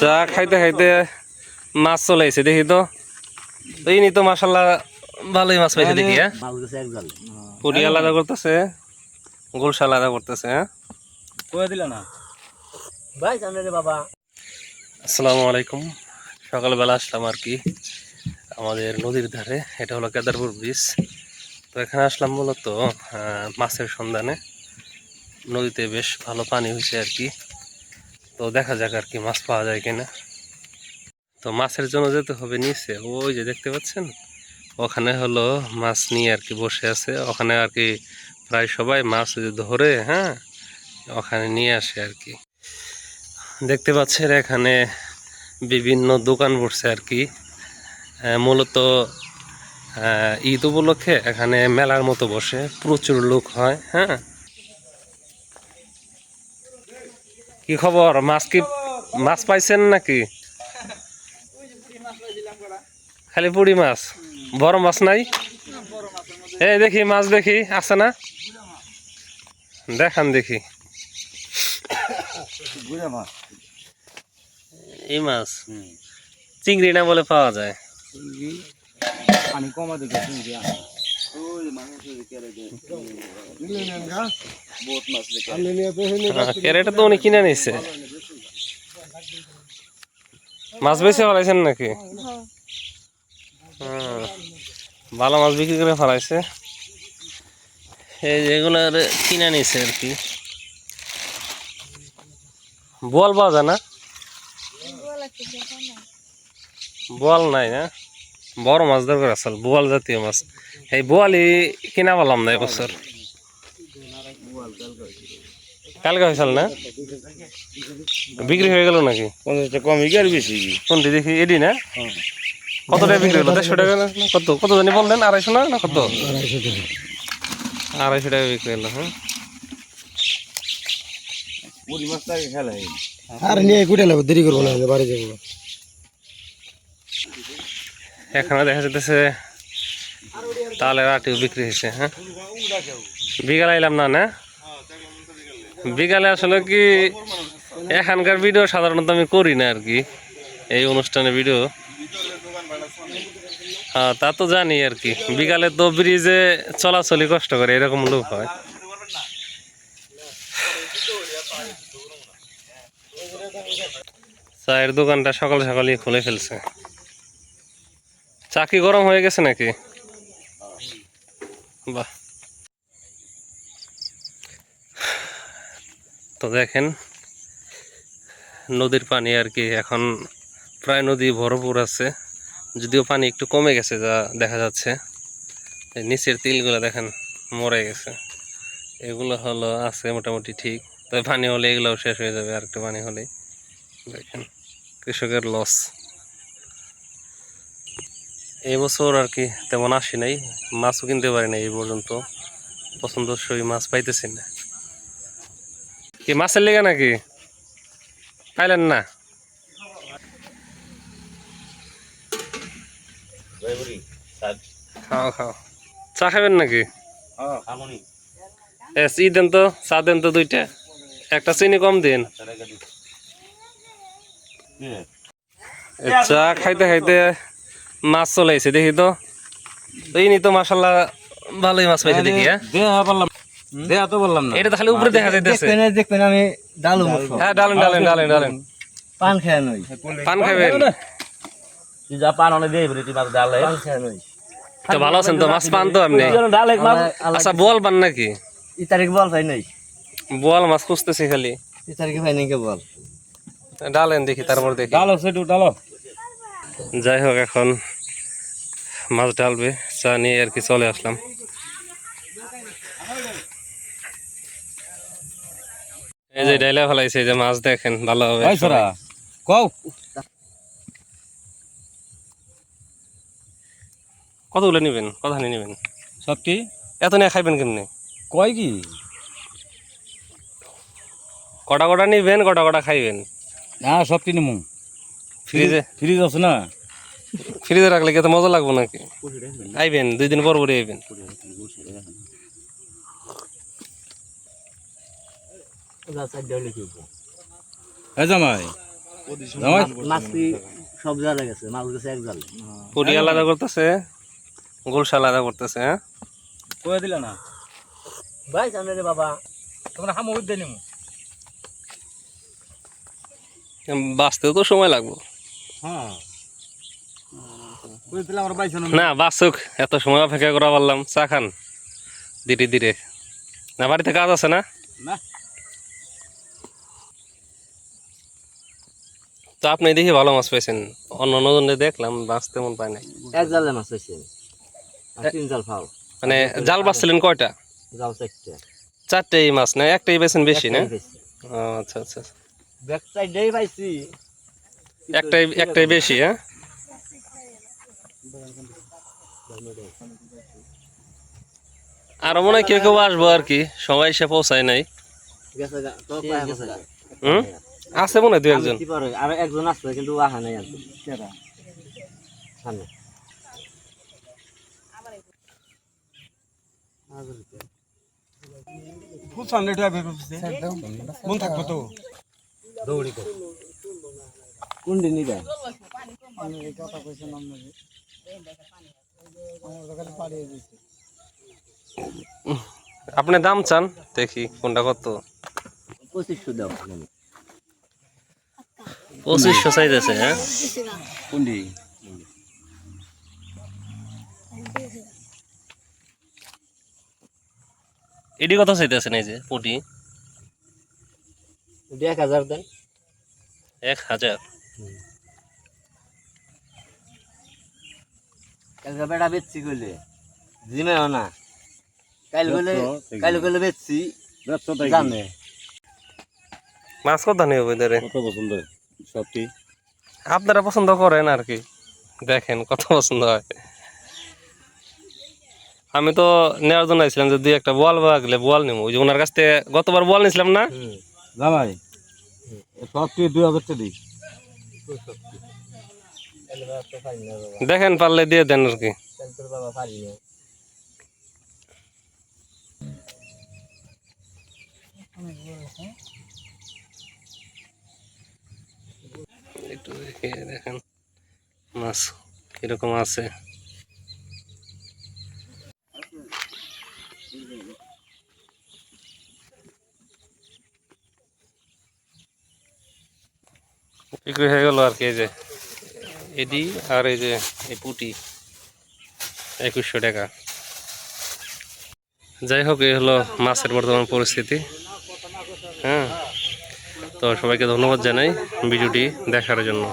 চা খাইতে খাইতে মাছ চলে আইছে দেখি তো। এই নি তো মাসাল্লাহ ভালোই মাছ পাইছে দেখি হ্যাঁ? এক জাল পুরি আলাদা করতেছে গোলসা আলাদা করতেছে হ্যাঁ? কয়ে না। ভাই রে বাবা। আসসালামু আলাইকুম। সকালবেলা আসলাম আর কি আমাদের নদীর ধারে। এটা হলো কেদারপুর ব্রিজ তো এখানে আসলাম মূলত আহ, মাছের সন্ধানে। নদীতে বেশ ভালো পানি হয়েছে আর কি। তো দেখা যাক আর কি মাছ পাওয়া যায় কিনা। তো মাছের জন্য যেতে হবে নিচে, ওই যে দেখতে পাচ্ছেন? ওখানে হলো মাছ নিয়ে আর কি বসে আছে। ওখানে আর কি প্রায় সবাই মাছ ধরে হ্যাঁ? ওখানে নিয়ে আসে আর কি। দেখতে পাচ্ছেন এখানে বিভিন্ন দোকান বসছে আর কি। মূলত ঈদ উপলক্ষে এখানে মেলার মতো বসে। প্রচুর লোক হয় হ্যাঁ? কি খবর? মাছ কি মাছ পাইছেন নাকি? খালি পুরি মাছ? বড় মাছ নাই? এই দেখি মাছ দেখি আছে না? দেখান দেখি। এই মাছ? চিংড়ি না বলে পাওয়া যায়? পানি কমা দেখে চিংড়ি ক্যারেটে তো উনি কিনে নিছে মাছ বেশি ফেলাইছেন নাকি? হুম। ভালো মাছ বিক্রি করে ফেলাইছে। এই যেগুলো কিনে নিছে আর কি। বল পাওয়া যায় না বোয়াল নাই না? বড় মাছ দরকার আসল বোয়াল জাতীয় মাছ। এই বোয়ালই কিনা পেলাম না এবছর। কালকে হয়েছিল না? বিক্রি হয়ে গেল নাকি? পঞ্চাশটা কম কি আর বেশি কোনটি দেখি এডি না? কত টাকা বিক্রি হলো? দেড়শো টাকা না? কত? কত জানি বললেন আড়াইশো না না কত? আড়াইশো টাকা। বিক্রি হলো হ্যাঁ। আর নিয়ে কুটে নেব দেরি করব না বাড়ি যাব। এখানে দেখা যাচ্ছে তালের আটিও বিক্রি হয়েছে হ্যাঁ? বিকালে আইলাম না না? বিকালে আসলে কি এখানকার ভিডিও সাধারণত আমি করি না আর কি, এই অনুষ্ঠানে ভিডিও। হ্যাঁ তা তো জানি আর কি। বিকালে তো ব্রিজে চলাচলি কষ্ট করে, এরকম লোক হয়। চায়ের দোকানটা সকাল সকালই খুলে ফেলছে। চা কি গরম হয়ে গেছে নাকি? বাহ। তো দেখেন, নদীর পানি আর কি এখন প্রায় নদী ভরপুর আছে। যদিও পানি একটু কমে গেছে, যা দেখা যাচ্ছে। নিচের তিলগুলো দেখেন মরে গেছে। এগুলো হলো আছে মোটামুটি ঠিক, তবে পানি হলে এগুলোও শেষ হয়ে যাবে আর একটু পানি হলেই। দেখেন, কৃষকের লস এই বছর আর কি তেমন আসি নাই। মাছও কিনতে পারি না এই পর্যন্ত। পছন্দসই মাছ পাইতেছি না। কি মাছের লেগে নাকি? পাইলেন না? খাও খাও। চা খাবেন নাকি? ই দেন তো চা দেন তো দুইটা। একটা চিনি কম দিন। চা খাইতে খাইতে মাছ চলে আইছে দেখি তো। এই নি তো মাসাল্লাহ ভালোই মাছ পাইছে দেখি হ্যাঁ? দেয়া দেয়া তো বললাম না। এটা তো খালি উপরে দেখা যাইতেছে। দেখবেন দেখবেন আমি ডালু হ্যাঁ ডালেন ডালেন ডালেন ডালেন। পান খেয়ে নই। পান খাবেন যা পান অনেক দিয়ে তুই মাছ ডালে। পান খেয়ে নই। তো ভালো আছেন তো মাছ পান তো আপনি? আচ্ছা পান নাকি? ই তারিখ বল ভাই নাই। বোয়াল মাছ খুঁজতেছি খালি। ই তারিখে ভাই নাই বল ডালেন দেখি তারপর দেখি। ডালো সেটু ডালো। যাই হোক এখন। মাছ ডালবে চা নিয়ে আর কি চলে আসলাম। এই যে ডাইলা ফেলাইছে যে মাছ দেখেন ভালো হবে কও। কতগুলো নেবেন? কথা নিয়ে নেবেন। সবটি এত নিয়ে খাইবেন কেমনি? কয় কি? কটা কটা নিবেন কটা কটা খাইবেন? না সবটি নিমু ফ্রিজে। ফ্রিজ আছে না? ফ্রিজে রাখলে কি মজা লাগবে নাকি? আইবেন দুই দিন পর পরে আইবেন। যা চাই ডালে কি এ জামাই সব জালে গেছে মাছ গেছে এক জালে। পুরি আলাদা করতেছে গোলসা আলাদা করতেছে হ্যাঁ? কয়ে দিলে না? ভাই সামনে রে বাবা। তোমরা হামো উদ্দে নিমু। বাঁচতেও তো সময় লাগবো। হ্যাঁ কয়ে দিলে আমার বাইছে না বাসুক এত সময় অপেক্ষা করা পারলাম চা খান। ধীরে ধীরে। না বাড়িতে কাজ আছে না? তো আপনি দেখি ভালো মাছ পাইছেন। অন্য অন্যজনে দেখলাম মাছ তেমন পাই নাই। এক জালে মাছ হয়েছে তিন জাল ফাও। মানে জাল বাঁচছিলেন কয়টা? জাল চারটে। চারটেই মাছ না? একটাই বেছেন বেশি না? আচ্ছা আচ্ছা। ব্যাক সাইডেই পাইছি। একটাই একটাই বেশি হ্যাঁ? আরও মনে হয় কেউ কেউ আসব আর কি। সবাই সে পৌঁছায় নাই। গেছে গা- তো পায়ে গেছে গা। হুম? আছে মনে হয় দু একজন। আর একজন আসছে কিন্তু আহা নাই আর কি। সামনে। খুব সামনে এটা মন থাকব তো। কোন দিন নিবে? আপনি দাম চান? দেখি কোনটা কত? পঁচিশশো জানি। পঁচিশশো চাইতেছে হ্যাঁ? কোনটি? এটি কত চাইতেছেন এই যে পুটি? এক হাজার দেন। এক হাজার? কালকে বেটা বেচছি কইলে। জিমেও না। কাল কইলে কাল কইলে বেচছি। জানে মাছ কত নেই ওইদারে কত পছন্দ? সবটি আপনারা পছন্দ করেন আর কি। দেখেন কত পছন্দ হয়। আমি তো নেওয়ার জন্য আইছিলাম যে দুই একটা বল বাগলে বল নেব ওই যে ওনার কাছ থেকে গতবার বল নিছিলাম না? দুই হাজার টাকা দিই কাল বাবা তো পারি না বাবা দেখেন পারলে দিয়ে দেন আর কি। কাল তোর বাবা পারি না একটু দেখে, দেখেন। মাছ, কীরকম আছে। বিক্রি হয়ে গেল আর কি, এই যে। এডি আর এই যে এই পুটি, একুশশো টাকা। যাই হোক, এই হলো মাছের বর্তমান পরিস্থিতি। হ্যাঁ তো সবাইকে ধন্যবাদ জানাই ভিডিওটি দেখার জন্য।